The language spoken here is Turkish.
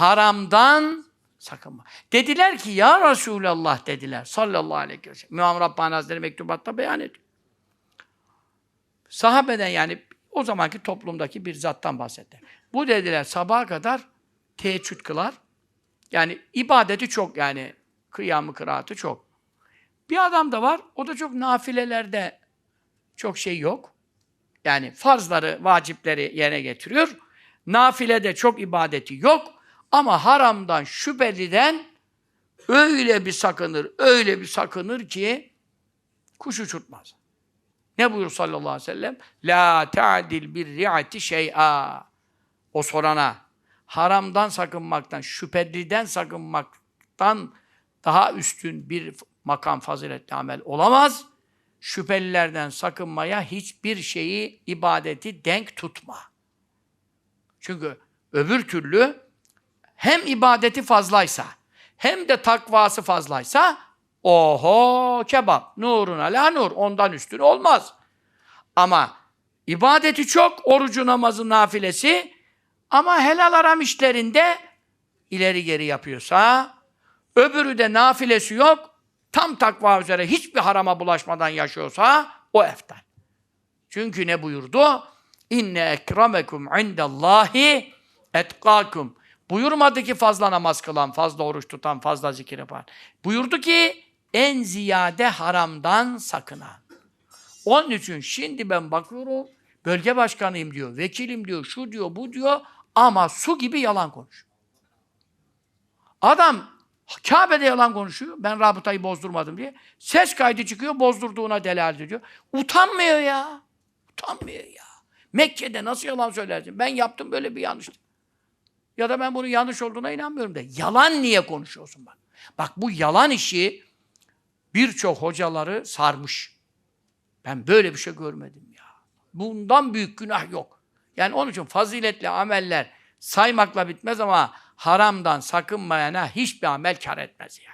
haramdan sakınma. Dediler ki ya Resulallah dediler sallallahu aleyhi ve sellem. İmam Rabbani Hazretleri mektubatta beyan ediyor. Sahabeden yani o zamanki toplumdaki bir zattan bahsettiler. Bu dediler sabaha kadar teheccüd kılar. Yani ibadeti çok yani kıyamı kıraatı çok. Bir adam da var o da çok nafilelerde çok şey yok. Yani farzları, vacipleri yerine getiriyor. Nafilede çok ibadeti yok. Ama haramdan, şüpheliden öyle bir sakınır, öyle bir sakınır ki kuş uçurtmaz. Ne buyur sallallahu aleyhi ve sellem? La ta'dil bir ri'ati şey'a. O sorana haramdan sakınmaktan, şüpheliden sakınmaktan daha üstün bir makam faziletli amel olamaz. Şüphelilerden sakınmaya hiçbir şeyi, ibadeti denk tutma. Çünkü öbür türlü hem ibadeti fazlaysa hem de takvası fazlaysa oho kebap, nurun ala nur, ondan üstün olmaz. Ama ibadeti çok, orucu namazı nafilesi ama helal aram işlerinde ileri geri yapıyorsa, öbürü de nafilesi yok, tam takva üzere hiçbir harama bulaşmadan yaşıyorsa o eftal. Çünkü ne buyurdu? İnne ekremekum indallahi etkakum. Buyurmadı ki fazla namaz kılan, fazla oruç tutan, fazla zikir yapan. Buyurdu ki en ziyade haramdan sakınan. Onun için şimdi ben bakıyorum, bölge başkanıyım diyor, vekilim diyor, şu diyor, bu diyor ama su gibi yalan konuşuyor. Adam Kabe'de yalan konuşuyor. Ben rabıtayı bozdurmadım diye. Ses kaydı çıkıyor, bozdurduğuna delalet ediyor. Utanmıyor ya. Utanmıyor ya. Mekke'de nasıl yalan söylersin? Ben yaptım böyle bir yanlış. Ya da ben bunun yanlış olduğuna inanmıyorum de. Yalan niye konuşuyorsun bak? Bak bu yalan işi birçok hocaları sarmış. Ben böyle bir şey görmedim ya. Bundan büyük günah yok. Yani onun için faziletli ameller saymakla bitmez ama haramdan sakınmayana hiçbir amel kar etmez ya.